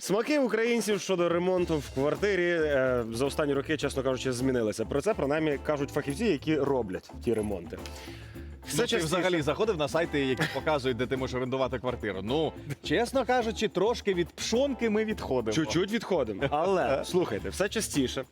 Смаки українців щодо ремонту в квартирі е, за останні роки, чесно кажучи, змінилися. Про це принаймні кажуть фахівці, які роблять ті ремонти. Все ну, ти частіше- взагалі заходив на сайти, які показують, де ти можеш орендувати квартиру. Ну, чесно кажучи, трошки від пшонки ми відходимо. Чуть-чуть відходимо. Але слухайте, все частіше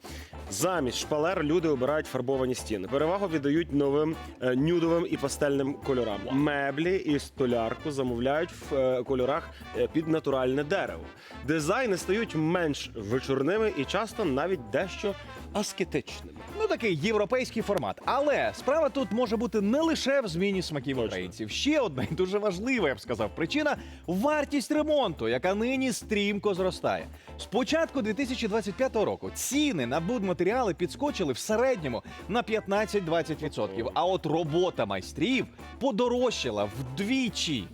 замість шпалер люди обирають фарбовані стіни. Перевагу віддають новим е, нюдовим і пастельним кольорам. Меблі і столярку замовляють в е, кольорах е, під натуральне дерево. Дизайни стають менш вичорними і часто навіть дещо аскетичними. Ну, такий європейський формат. Але справа тут може бути не лише в зміні смаків Точно. українців. Ще одна і дуже важлива, я б сказав, причина вартість ремонту, яка нині стрімко зростає. З початку 2025 року ціни на будматеріали підскочили в середньому на 15-20%. А от робота майстрів подорожчала вдвічі.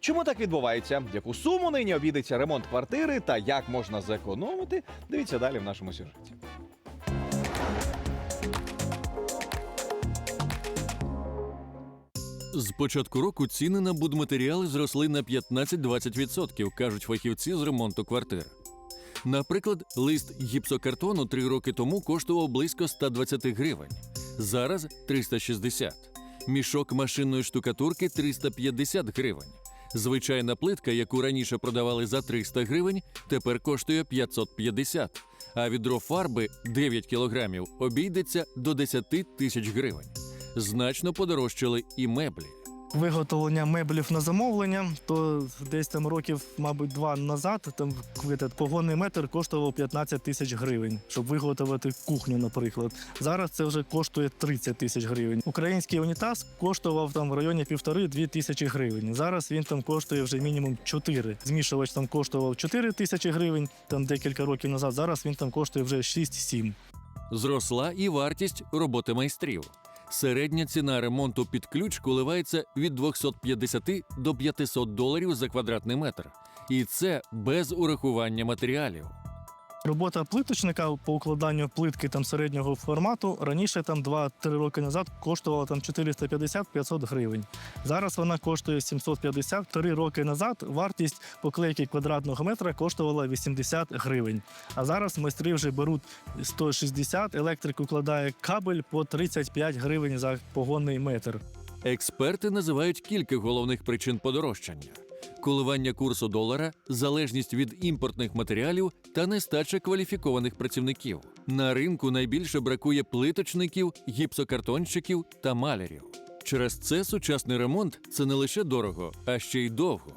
Чому так відбувається? Яку суму нині обійдеться ремонт квартири та як можна зекономити? Дивіться далі в нашому сюжеті. З початку року ціни на будматеріали зросли на 15-20%, кажуть фахівці з ремонту квартир. Наприклад, лист гіпсокартону три роки тому коштував близько 120 гривень, зараз 360. Мішок машинної штукатурки 350 гривень. Звичайна плитка, яку раніше продавали за 300 гривень, тепер коштує 550, а відро фарби 9 кілограмів обійдеться до 10 тисяч гривень. Значно подорожчали і меблі. Виготовлення меблів на замовлення, то десь там років, мабуть, два назад там этот, погонний метр коштував 15 тисяч гривень, щоб виготовити кухню, наприклад. Зараз це вже коштує 30 тисяч гривень. Український унітаз коштував там в районі півтори-дві тисячі гривень. Зараз він там коштує вже мінімум 4. Змішувач там коштував 4 тисячі гривень, там декілька років назад. Зараз він там коштує вже 6-7. Зросла і вартість роботи майстрів. Середня ціна ремонту під ключ коливається від 250 до 500 доларів за квадратний метр. І це без урахування матеріалів. Робота плиточника по укладанню плитки там середнього формату раніше там 2-3 роки назад коштувала там 450-500 гривень. Зараз вона коштує 750. Три роки назад вартість поклейки квадратного метра коштувала 80 гривень. А зараз майстри вже беруть 160, електрик укладає кабель по 35 гривень за погонний метр. Експерти називають кілька головних причин подорожчання: коливання курсу долара, залежність від імпортних матеріалів та нестача кваліфікованих працівників. На ринку найбільше бракує плиточників, гіпсокартонщиків та малярів. Через це сучасний ремонт це не лише дорого, а ще й довго.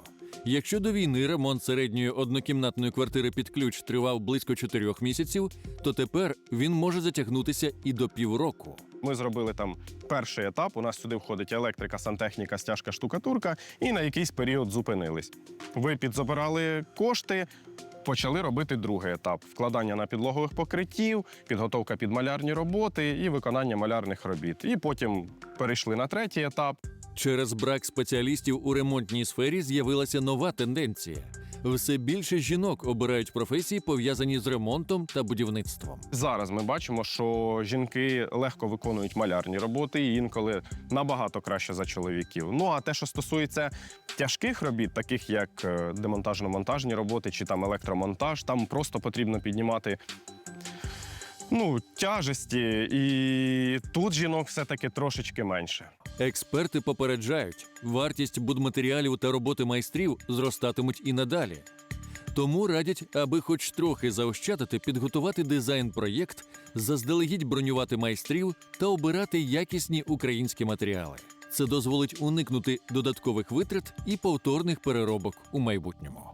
Якщо до війни ремонт середньої однокімнатної квартири під ключ тривав близько 4 місяців, то тепер він може затягнутися і до півроку. Ми зробили там перший етап. У нас сюди входить електрика, сантехніка, стяжка, штукатурка, і на якийсь період зупинились. Ви підзабирали кошти. Почали робити другий етап: вкладання на підлогових покриттів, підготовка під малярні роботи і виконання малярних робіт. І потім перейшли на третій етап. Через брак спеціалістів у ремонтній сфері з'явилася нова тенденція. Все більше жінок обирають професії, пов'язані з ремонтом та будівництвом. Зараз ми бачимо, що жінки легко виконують малярні роботи і інколи набагато краще за чоловіків. Ну а те, що стосується тяжких робіт, таких як е, демонтажно-монтажні роботи чи там електромонтаж, там просто потрібно піднімати. Ну, тяжесті, і тут жінок все-таки трошечки менше. Експерти попереджають, вартість будматеріалів та роботи майстрів зростатимуть і надалі. Тому радять, аби хоч трохи заощадити, підготувати дизайн-проєкт, заздалегідь бронювати майстрів та обирати якісні українські матеріали. Це дозволить уникнути додаткових витрат і повторних переробок у майбутньому.